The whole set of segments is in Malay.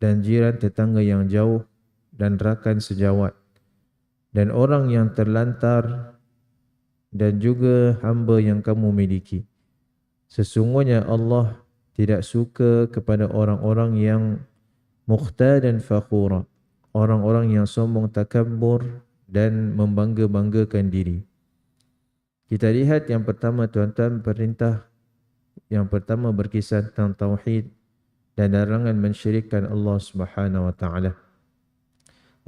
dan jiran tetangga yang jauh dan rakan sejawat dan orang yang terlantar dan juga hamba yang kamu miliki. Sesungguhnya Allah tidak suka kepada orang-orang yang mukhtar dan fakhura. Orang-orang yang sombong takabur dan membangga-banggakan diri. Kita lihat yang pertama tuan-tuan perintah yang pertama berkisah tentang tauhid dan larangan mensyirikkan Allah Subhanahu wa taala.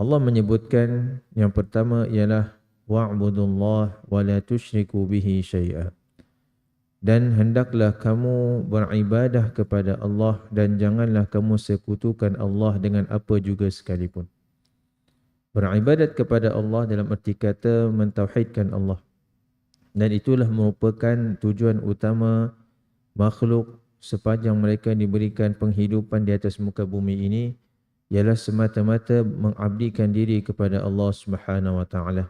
Allah menyebutkan yang pertama ialah wa'budullah wa la tusyriku bihi syai'a. Dan hendaklah kamu beribadah kepada Allah dan janganlah kamu sekutukan Allah dengan apa juga sekalipun. Beribadat kepada Allah dalam erti kata mentauhidkan Allah dan itulah merupakan tujuan utama makhluk sepanjang mereka diberikan penghidupan di atas muka bumi ini ialah semata-mata mengabdikan diri kepada Allah Subhanahu wa taala.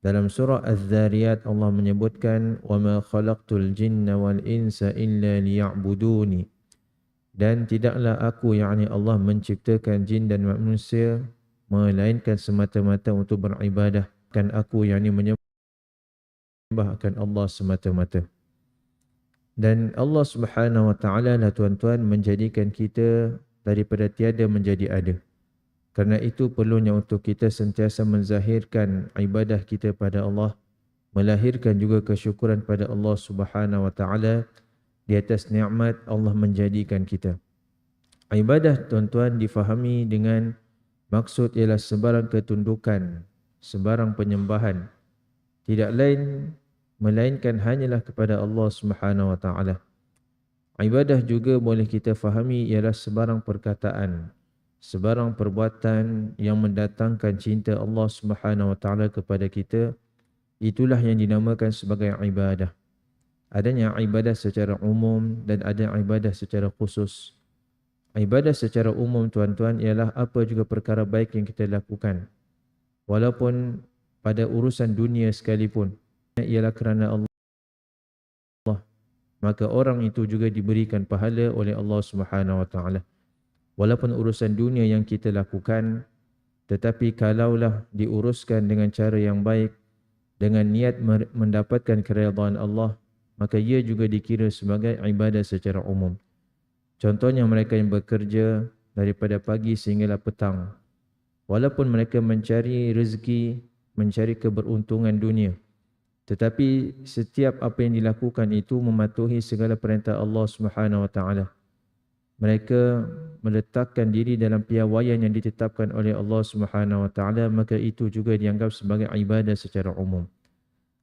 Dalam surah Az-Zariyat Allah menyebutkan wa ma khalaqtul jinna wal insa illa liya'buduni. Dan tidaklah aku yakni Allah menciptakan jin dan manusia melainkan semata-mata untuk beribadah kan aku yakni menyembah akan Allah semata-mata. Dan Allah Subhanahu Wa Taala lah tuan-tuan menjadikan kita daripada tiada menjadi ada. Karena itu perlunya untuk kita sentiasa menzahirkan ibadah kita pada Allah, melahirkan juga kesyukuran pada Allah Subhanahu Wa Taala di atas nikmat Allah menjadikan kita. Ibadah tuan-tuan difahami dengan maksud ialah sebarang ketundukan, sebarang penyembahan. Tidak lain melainkan hanyalah kepada Allah Subhanahu wa taala. Ibadah juga boleh kita fahami ialah sebarang perkataan, sebarang perbuatan yang mendatangkan cinta Allah Subhanahu wa taala kepada kita. Itulah yang dinamakan sebagai ibadah. Adanya ibadah secara umum dan ada ibadah secara khusus. Ibadah secara umum tuan-tuan ialah apa juga perkara baik yang kita lakukan. Walaupun pada urusan dunia sekalipun ialah kerana Allah. Maka orang itu juga diberikan pahala oleh Allah Subhanahu wa taala. Walaupun urusan dunia yang kita lakukan tetapi kalaulah diuruskan dengan cara yang baik dengan niat mendapatkan keridhaan Allah maka ia juga dikira sebagai ibadah secara umum. Contohnya mereka yang bekerja daripada pagi sehinggalah petang. Walaupun mereka mencari rezeki mencari keberuntungan dunia tetapi setiap apa yang dilakukan itu mematuhi segala perintah Allah Subhanahu Wa Taala. Mereka meletakkan diri dalam piawaian yang ditetapkan oleh Allah Subhanahu Wa Taala, maka itu juga dianggap sebagai ibadah secara umum.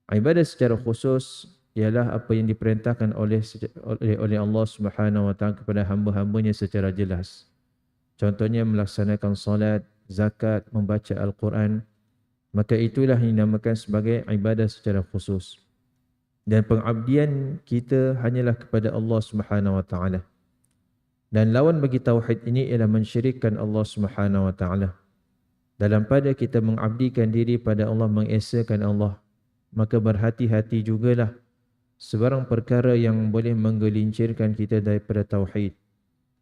Ibadah secara khusus ialah apa yang diperintahkan oleh oleh Allah Subhanahu Wa Taala kepada hamba-hambanya secara jelas. Contohnya melaksanakan salat, zakat, membaca Al-Quran, maka itulah yang dinamakan sebagai ibadah secara khusus. Dan pengabdian kita hanyalah kepada Allah Subhanahu wa taala. Dan lawan bagi tauhid ini ialah mensyirikkan Allah Subhanahu wa taala. Dalam pada kita mengabdikan diri pada Allah, mengesakan Allah, maka berhati-hati jugalah sebarang perkara yang boleh menggelincirkan kita daripada tauhid.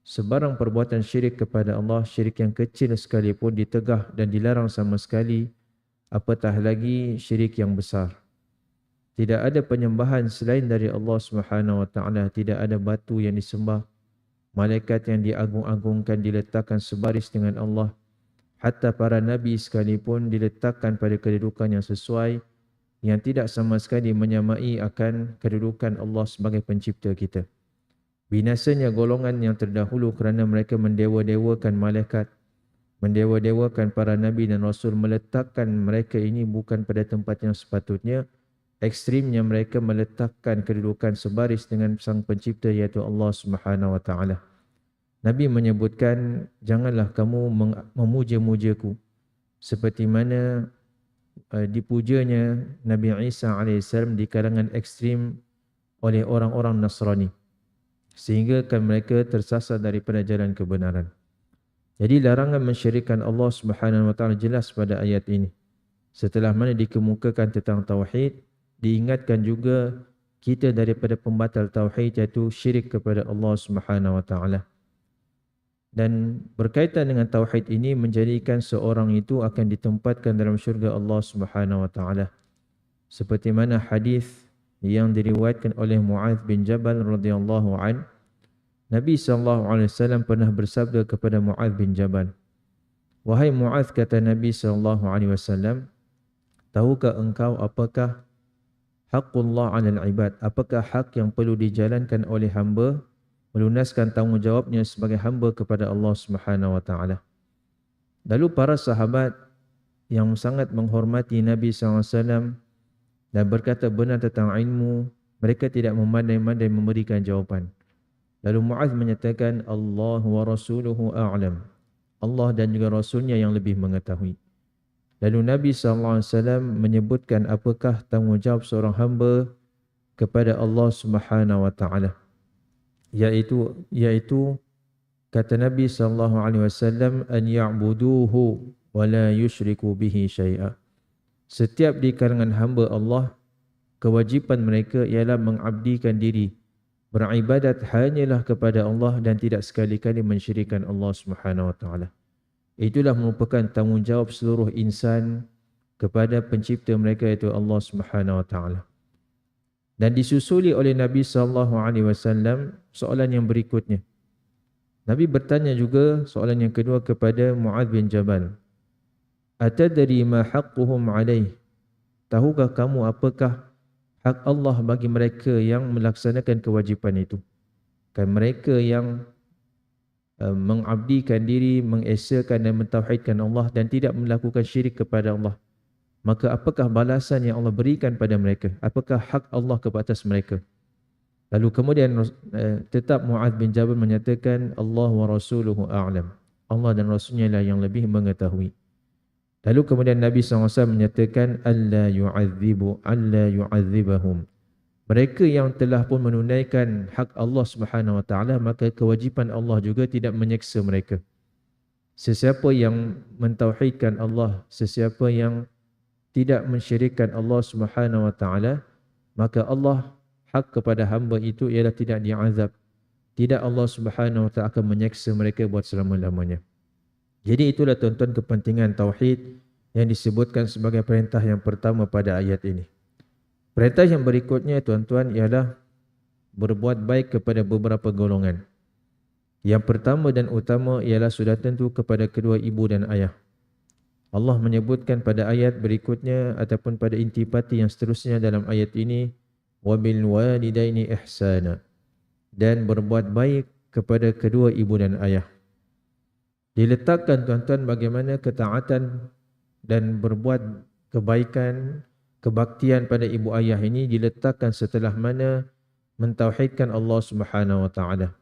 Sebarang perbuatan syirik kepada Allah, syirik yang kecil sekalipun ditegah dan dilarang sama sekali, apatah lagi syirik yang besar. Tidak ada penyembahan selain dari Allah Subhanahu wa taala, tidak ada batu yang disembah. Malaikat yang diagung-agungkan diletakkan sebaris dengan Allah. Hatta para nabi sekalipun diletakkan pada kedudukan yang sesuai yang tidak sama sekali menyamai akan kedudukan Allah sebagai pencipta kita. Binasanya golongan yang terdahulu kerana mereka mendewa-dewakan malaikat mendewa-dewakan para nabi dan rasul meletakkan mereka ini bukan pada tempat yang sepatutnya. Ekstrimnya mereka meletakkan kedudukan sebaris dengan sang pencipta iaitu Allah Subhanahu wa taala. Nabi menyebutkan janganlah kamu memuja-mujaku. Seperti mana uh, dipujanya Nabi Isa alaihissalam di kalangan ekstrim oleh orang-orang Nasrani sehingga kan mereka tersasar daripada jalan kebenaran jadi larangan mensyirikkan Allah Subhanahu wa taala jelas pada ayat ini. Setelah mana dikemukakan tentang tauhid, diingatkan juga kita daripada pembatal tauhid iaitu syirik kepada Allah Subhanahu wa taala. dan berkaitan dengan tauhid ini menjadikan seorang itu akan ditempatkan dalam syurga Allah Subhanahu wa taala. Seperti mana hadis yang diriwayatkan oleh Muaz bin Jabal radhiyallahu an Nabi sallallahu alaihi wasallam pernah bersabda kepada Muaz bin Jabal Wahai Muaz kata Nabi sallallahu alaihi wasallam tahukah engkau apakah haqqullah 'alal ibad apakah hak yang perlu dijalankan oleh hamba melunaskan tanggungjawabnya sebagai hamba kepada Allah Subhanahu wa taala. Lalu para sahabat yang sangat menghormati Nabi SAW dan berkata benar tentang ilmu, mereka tidak memandai-mandai memberikan jawapan. Lalu Mu'az menyatakan, Allah wa rasuluhu a'lam. Allah dan juga Rasulnya yang lebih mengetahui. Lalu Nabi SAW menyebutkan apakah tanggungjawab seorang hamba kepada Allah Subhanahu wa taala yaitu yaitu kata Nabi sallallahu alaihi wasallam an ya'buduhu wa la yusyriku bihi syai'a. Setiap di kalangan hamba Allah kewajipan mereka ialah mengabdikan diri beribadat hanyalah kepada Allah dan tidak sekali-kali mensyirikkan Allah Subhanahu wa taala. Itulah merupakan tanggungjawab seluruh insan kepada pencipta mereka iaitu Allah Subhanahu wa taala. Dan disusuli oleh Nabi sallallahu alaihi wasallam soalan yang berikutnya. Nabi bertanya juga soalan yang kedua kepada Muaz bin Jabal. Atadri ma haqquhum alaih? Tahukah kamu apakah hak Allah bagi mereka yang melaksanakan kewajipan itu? Kan mereka yang uh, mengabdikan diri, mengesakan dan mentauhidkan Allah dan tidak melakukan syirik kepada Allah maka apakah balasan yang Allah berikan pada mereka? Apakah hak Allah kepada atas mereka? Lalu kemudian eh, tetap Mu'ad bin Jabal menyatakan Allah wa rasuluhu a'lam. Allah dan Rasulnya lah yang lebih mengetahui. Lalu kemudian Nabi SAW menyatakan Allah yu'adzibu, Allah yu'adzibahum. Mereka yang telah pun menunaikan hak Allah Subhanahu Wa Taala maka kewajipan Allah juga tidak menyeksa mereka. Sesiapa yang mentauhidkan Allah, sesiapa yang tidak mensyirikkan Allah Subhanahu wa taala maka Allah hak kepada hamba itu ialah tidak diazab tidak Allah Subhanahu wa taala akan menyeksa mereka buat selama-lamanya jadi itulah tuan-tuan kepentingan tauhid yang disebutkan sebagai perintah yang pertama pada ayat ini. Perintah yang berikutnya tuan-tuan ialah berbuat baik kepada beberapa golongan. Yang pertama dan utama ialah sudah tentu kepada kedua ibu dan ayah. Allah menyebutkan pada ayat berikutnya ataupun pada intipati yang seterusnya dalam ayat ini wabil walidaini ihsana dan berbuat baik kepada kedua ibu dan ayah. Diletakkan tuan-tuan bagaimana ketaatan dan berbuat kebaikan, kebaktian pada ibu ayah ini diletakkan setelah mana mentauhidkan Allah Subhanahu wa taala.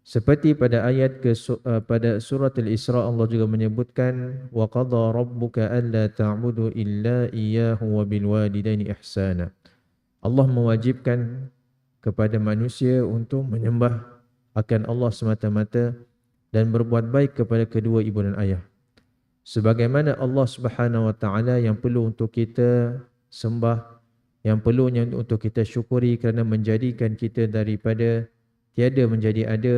Seperti pada ayat ke uh, pada surat Al-Isra Allah juga menyebutkan wa qadha rabbuka alla ta'budu illa iyyahu wa bil walidaini ihsana. Allah mewajibkan kepada manusia untuk menyembah akan Allah semata-mata dan berbuat baik kepada kedua ibu dan ayah. Sebagaimana Allah Subhanahu wa taala yang perlu untuk kita sembah, yang perlunya untuk kita syukuri kerana menjadikan kita daripada tiada menjadi ada.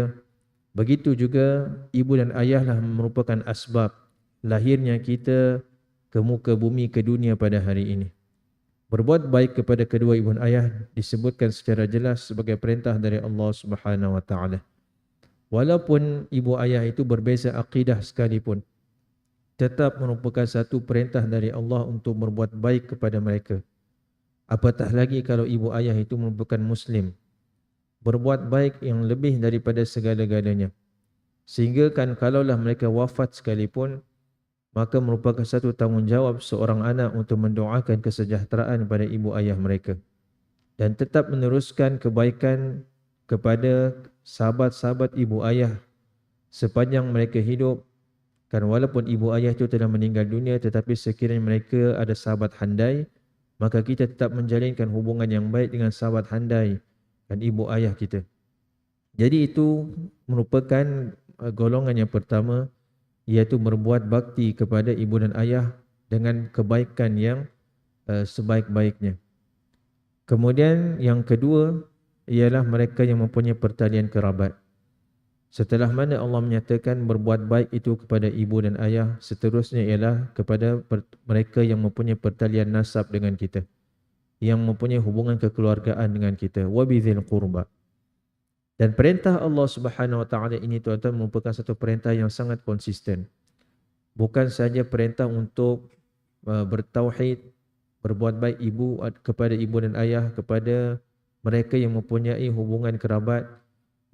Begitu juga ibu dan ayahlah merupakan asbab lahirnya kita ke muka bumi ke dunia pada hari ini. Berbuat baik kepada kedua ibu dan ayah disebutkan secara jelas sebagai perintah dari Allah Subhanahu wa taala. Walaupun ibu ayah itu berbeza akidah sekalipun, tetap merupakan satu perintah dari Allah untuk berbuat baik kepada mereka. Apatah lagi kalau ibu ayah itu merupakan muslim, berbuat baik yang lebih daripada segala-galanya. Sehingga kan kalaulah mereka wafat sekalipun, maka merupakan satu tanggungjawab seorang anak untuk mendoakan kesejahteraan pada ibu ayah mereka. Dan tetap meneruskan kebaikan kepada sahabat-sahabat ibu ayah sepanjang mereka hidup. Kan walaupun ibu ayah itu telah meninggal dunia tetapi sekiranya mereka ada sahabat handai, maka kita tetap menjalinkan hubungan yang baik dengan sahabat handai dan ibu ayah kita. Jadi itu merupakan uh, golongan yang pertama iaitu berbuat bakti kepada ibu dan ayah dengan kebaikan yang uh, sebaik-baiknya. Kemudian yang kedua ialah mereka yang mempunyai pertalian kerabat. Setelah mana Allah menyatakan berbuat baik itu kepada ibu dan ayah, seterusnya ialah kepada mereka yang mempunyai pertalian nasab dengan kita. Yang mempunyai hubungan kekeluargaan dengan kita. Wabizil qurba. Dan perintah Allah Subhanahu Wa Taala ini tuan-tuan merupakan satu perintah yang sangat konsisten. Bukan saja perintah untuk uh, bertauhid, berbuat baik ibu kepada ibu dan ayah, kepada mereka yang mempunyai hubungan kerabat,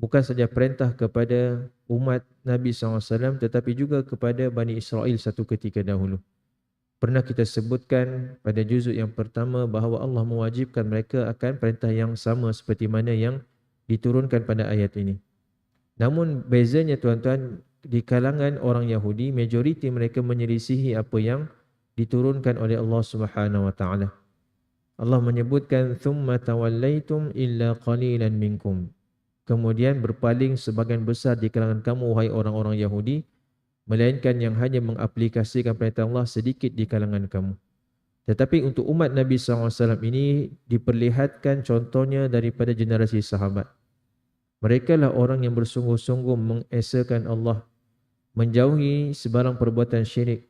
bukan saja perintah kepada umat Nabi SAW tetapi juga kepada Bani Israel satu ketika dahulu. Pernah kita sebutkan pada juzuk yang pertama bahawa Allah mewajibkan mereka akan perintah yang sama seperti mana yang diturunkan pada ayat ini. Namun bezanya tuan-tuan di kalangan orang Yahudi majoriti mereka menyelisihi apa yang diturunkan oleh Allah Subhanahu wa taala. Allah menyebutkan thumma tawallaitum illa qalilan minkum. Kemudian berpaling sebagian besar di kalangan kamu wahai orang-orang Yahudi melainkan yang hanya mengaplikasikan perintah Allah sedikit di kalangan kamu. Tetapi untuk umat Nabi SAW ini diperlihatkan contohnya daripada generasi sahabat. Mereka lah orang yang bersungguh-sungguh mengesakan Allah menjauhi sebarang perbuatan syirik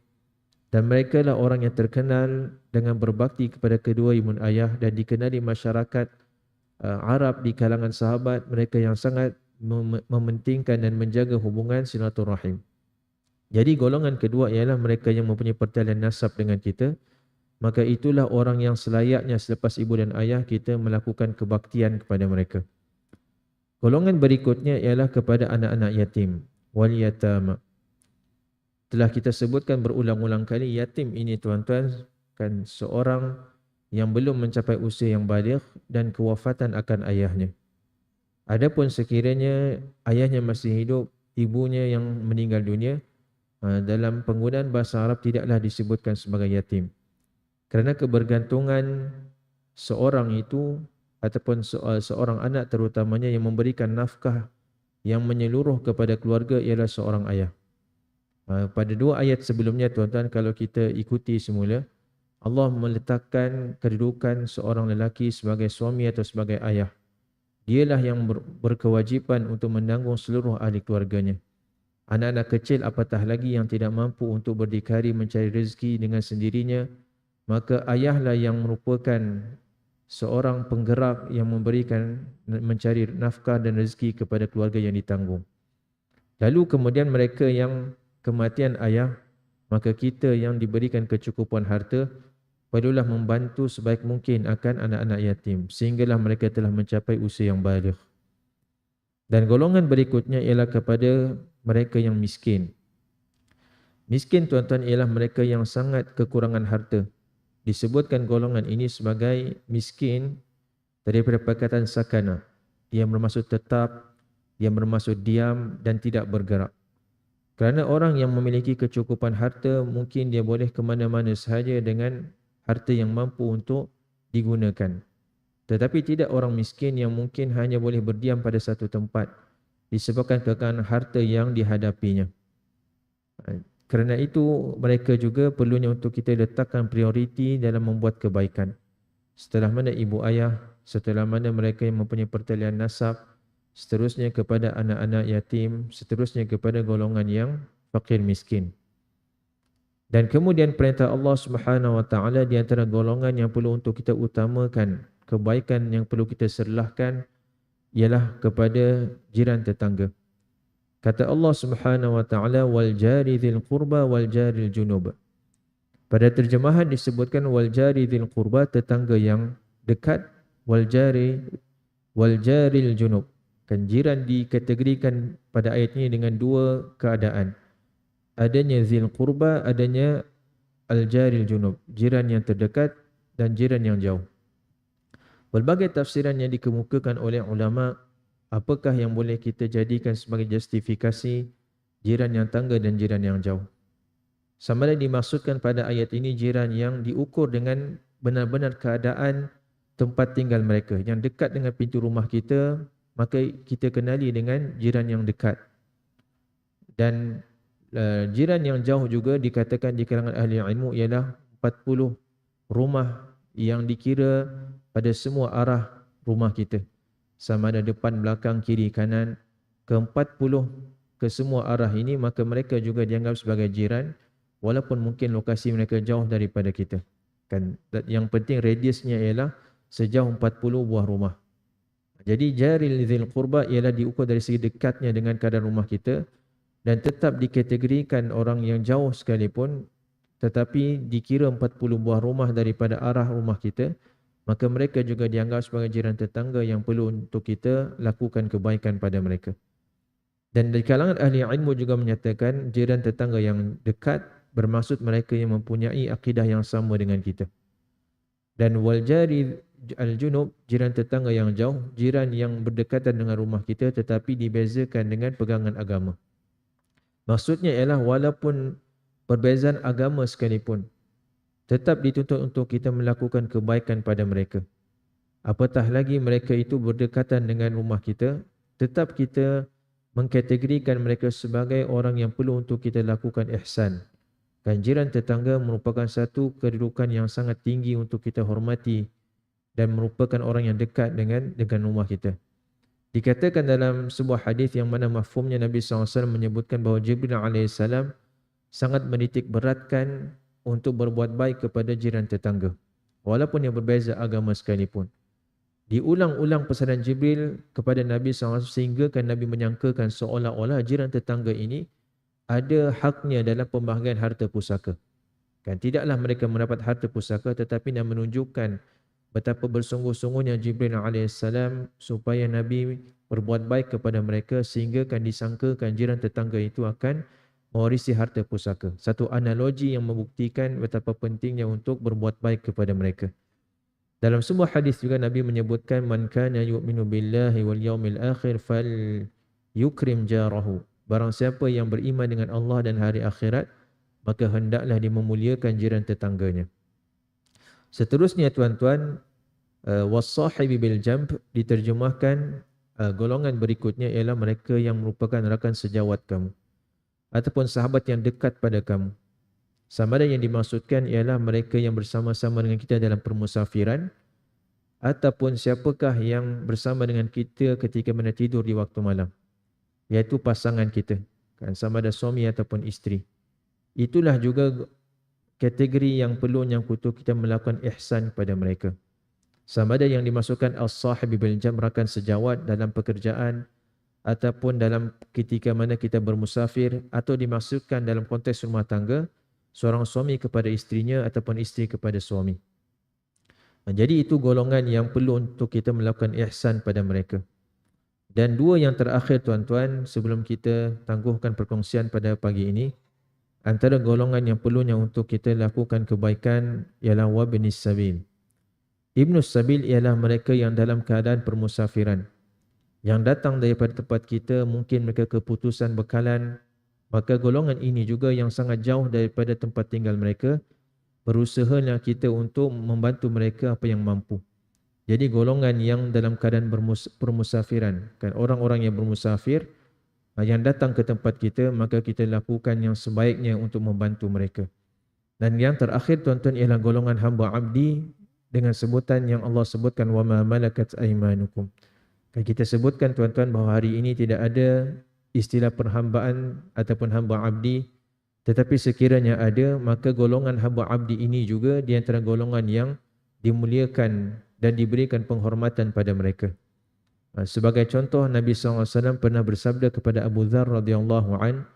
dan mereka lah orang yang terkenal dengan berbakti kepada kedua ibu ayah dan dikenali masyarakat uh, Arab di kalangan sahabat mereka yang sangat mem- mementingkan dan menjaga hubungan silaturahim. Jadi golongan kedua ialah mereka yang mempunyai pertalian nasab dengan kita. Maka itulah orang yang selayaknya selepas ibu dan ayah kita melakukan kebaktian kepada mereka. Golongan berikutnya ialah kepada anak-anak yatim. Wal yatama. Telah kita sebutkan berulang-ulang kali yatim ini tuan-tuan kan seorang yang belum mencapai usia yang balik dan kewafatan akan ayahnya. Adapun sekiranya ayahnya masih hidup, ibunya yang meninggal dunia, ha, dalam penggunaan bahasa Arab tidaklah disebutkan sebagai yatim. Kerana kebergantungan seorang itu ataupun seorang anak terutamanya yang memberikan nafkah yang menyeluruh kepada keluarga ialah seorang ayah. Ha, pada dua ayat sebelumnya tuan-tuan kalau kita ikuti semula, Allah meletakkan kedudukan seorang lelaki sebagai suami atau sebagai ayah. Dialah yang ber berkewajipan untuk menanggung seluruh ahli keluarganya. Anak-anak kecil apatah lagi yang tidak mampu untuk berdikari mencari rezeki dengan sendirinya, maka ayahlah yang merupakan seorang penggerak yang memberikan mencari nafkah dan rezeki kepada keluarga yang ditanggung. Lalu kemudian mereka yang kematian ayah, maka kita yang diberikan kecukupan harta, perlulah membantu sebaik mungkin akan anak-anak yatim sehinggalah mereka telah mencapai usia yang balik. Dan golongan berikutnya ialah kepada mereka yang miskin. Miskin tuan-tuan ialah mereka yang sangat kekurangan harta. Disebutkan golongan ini sebagai miskin daripada perkataan sakana yang bermaksud tetap, yang bermaksud diam dan tidak bergerak. Kerana orang yang memiliki kecukupan harta mungkin dia boleh ke mana-mana sahaja dengan harta yang mampu untuk digunakan. Tetapi tidak orang miskin yang mungkin hanya boleh berdiam pada satu tempat disebabkan kekayaan harta yang dihadapinya. Kerana itu mereka juga perlunya untuk kita letakkan prioriti dalam membuat kebaikan. Setelah mana ibu ayah, setelah mana mereka yang mempunyai pertalian nasab, seterusnya kepada anak-anak yatim, seterusnya kepada golongan yang fakir miskin. Dan kemudian perintah Allah Subhanahu Wa Taala di antara golongan yang perlu untuk kita utamakan kebaikan yang perlu kita serlahkan ialah kepada jiran tetangga. Kata Allah Subhanahu Wa Taala wal jari dzil qurba wal jari junub. Pada terjemahan disebutkan wal jari dzil qurba tetangga yang dekat wal jari wal jari junub. Kan jiran dikategorikan pada ayat ini dengan dua keadaan adanya zil qurba, adanya al-jaril junub, jiran yang terdekat dan jiran yang jauh. Berbagai tafsiran yang dikemukakan oleh ulama, apakah yang boleh kita jadikan sebagai justifikasi jiran yang tangga dan jiran yang jauh. Sama ada dimaksudkan pada ayat ini jiran yang diukur dengan benar-benar keadaan tempat tinggal mereka. Yang dekat dengan pintu rumah kita, maka kita kenali dengan jiran yang dekat. Dan uh, jiran yang jauh juga dikatakan di kalangan ahli ilmu ialah 40 rumah yang dikira pada semua arah rumah kita. Sama ada depan, belakang, kiri, kanan. ke-40 ke semua arah ini maka mereka juga dianggap sebagai jiran walaupun mungkin lokasi mereka jauh daripada kita. Kan yang penting radiusnya ialah sejauh 40 buah rumah. Jadi jaril dzil qurba ialah diukur dari segi dekatnya dengan keadaan rumah kita dan tetap dikategorikan orang yang jauh sekalipun tetapi dikira 40 buah rumah daripada arah rumah kita maka mereka juga dianggap sebagai jiran tetangga yang perlu untuk kita lakukan kebaikan pada mereka. Dan di kalangan ahli ilmu juga menyatakan jiran tetangga yang dekat bermaksud mereka yang mempunyai akidah yang sama dengan kita. Dan wal jari al-junub jiran tetangga yang jauh, jiran yang berdekatan dengan rumah kita tetapi dibezakan dengan pegangan agama. Maksudnya ialah walaupun perbezaan agama sekalipun tetap dituntut untuk kita melakukan kebaikan pada mereka. Apatah lagi mereka itu berdekatan dengan rumah kita, tetap kita mengkategorikan mereka sebagai orang yang perlu untuk kita lakukan ihsan. Kanjiran tetangga merupakan satu kedudukan yang sangat tinggi untuk kita hormati dan merupakan orang yang dekat dengan dengan rumah kita. Dikatakan dalam sebuah hadis yang mana mafhumnya Nabi SAW menyebutkan bahawa Jibril AS sangat menitik beratkan untuk berbuat baik kepada jiran tetangga. Walaupun yang berbeza agama sekalipun diulang-ulang pesanan Jibril kepada Nabi SAW sehingga kan Nabi menyangkakan seolah-olah jiran tetangga ini ada haknya dalam pembahagian harta pusaka. Kan tidaklah mereka mendapat harta pusaka tetapi nak menunjukkan betapa bersungguh-sungguhnya Jibril AS supaya Nabi berbuat baik kepada mereka sehingga kan disangkakan jiran tetangga itu akan mewarisi harta pusaka. Satu analogi yang membuktikan betapa pentingnya untuk berbuat baik kepada mereka. Dalam sebuah hadis juga Nabi menyebutkan man kana yu'minu billahi wal yaumil akhir fal yukrim jarahu. Barang siapa yang beriman dengan Allah dan hari akhirat maka hendaklah dia memuliakan jiran tetangganya. Seterusnya tuan-tuan uh, wasahibi bil jamb diterjemahkan uh, golongan berikutnya ialah mereka yang merupakan rakan sejawat kamu ataupun sahabat yang dekat pada kamu. Sama ada yang dimaksudkan ialah mereka yang bersama-sama dengan kita dalam permusafiran ataupun siapakah yang bersama dengan kita ketika mana tidur di waktu malam. Iaitu pasangan kita. Kan, sama ada suami ataupun isteri. Itulah juga kategori yang perlu yang kutu kita melakukan ihsan kepada mereka. Sama ada yang dimasukkan as-sahibi bil jamrakan sejawat dalam pekerjaan ataupun dalam ketika mana kita bermusafir atau dimaksudkan dalam konteks rumah tangga seorang suami kepada istrinya ataupun isteri kepada suami. Jadi itu golongan yang perlu untuk kita melakukan ihsan pada mereka. Dan dua yang terakhir tuan-tuan sebelum kita tangguhkan perkongsian pada pagi ini antara golongan yang perlunya untuk kita lakukan kebaikan ialah wabnis sabil. Ibnu Sabil ialah mereka yang dalam keadaan permusafiran. Yang datang daripada tempat kita mungkin mereka keputusan bekalan maka golongan ini juga yang sangat jauh daripada tempat tinggal mereka berusahalah kita untuk membantu mereka apa yang mampu jadi golongan yang dalam keadaan bermusafiran kan orang-orang yang bermusafir yang datang ke tempat kita maka kita lakukan yang sebaiknya untuk membantu mereka. Dan yang terakhir tuan-tuan ialah golongan hamba abdi dengan sebutan yang Allah sebutkan wa ma malakat aymanukum. Kan kita sebutkan tuan-tuan bahawa hari ini tidak ada istilah perhambaan ataupun hamba abdi. Tetapi sekiranya ada maka golongan hamba abdi ini juga di antara golongan yang dimuliakan dan diberikan penghormatan pada mereka sebagai contoh Nabi SAW pernah bersabda kepada Abu Dhar radhiyallahu an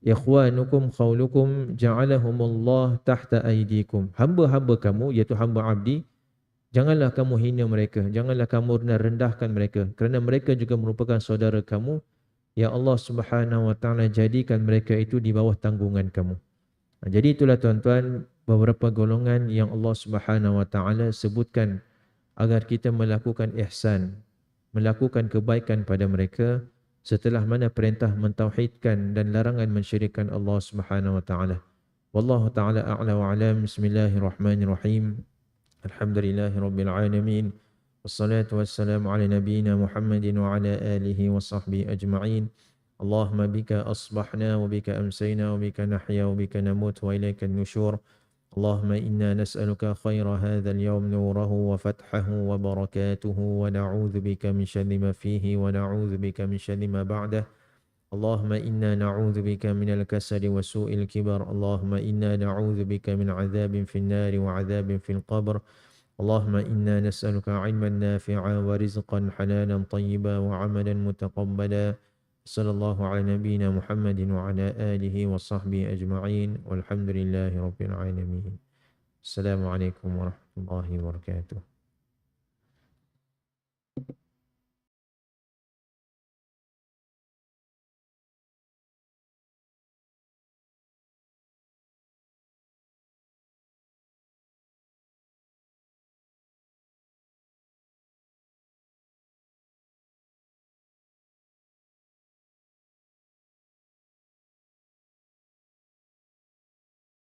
ikhwanukum khawlukum ja'alahumullah tahta aydikum. Hamba-hamba kamu iaitu hamba abdi janganlah kamu hina mereka janganlah kamu rendahkan mereka kerana mereka juga merupakan saudara kamu. Ya Allah subhanahu wa ta'ala jadikan mereka itu di bawah tanggungan kamu. Jadi itulah tuan-tuan beberapa golongan yang Allah subhanahu wa ta'ala sebutkan agar kita melakukan ihsan, melakukan kebaikan pada mereka setelah mana perintah mentauhidkan dan larangan mensyirikkan Allah Subhanahu wa taala. Wallahu taala a'la wa alam. Bismillahirrahmanirrahim. Alhamdulillahirabbil alamin. Wassalatu wassalamu ala nabiyyina Muhammadin wa ala alihi wa sahbihi ajma'in. Allahumma bika asbahna wa bika amsayna wa bika nahya wa bika namut wa ilaikan nushur. اللهم إنا نسألك خير هذا اليوم نوره وفتحه وبركاته ونعوذ بك من شر ما فيه ونعوذ بك من شر ما بعده. اللهم إنا نعوذ بك من الكسل وسوء الكبر. اللهم إنا نعوذ بك من عذاب في النار وعذاب في القبر. اللهم إنا نسألك علما نافعا ورزقا حلالا طيبا وعملا متقبلا. صلى الله على نبينا محمد وعلى آله وصحبه أجمعين والحمد لله رب العالمين. السلام عليكم ورحمة الله وبركاته.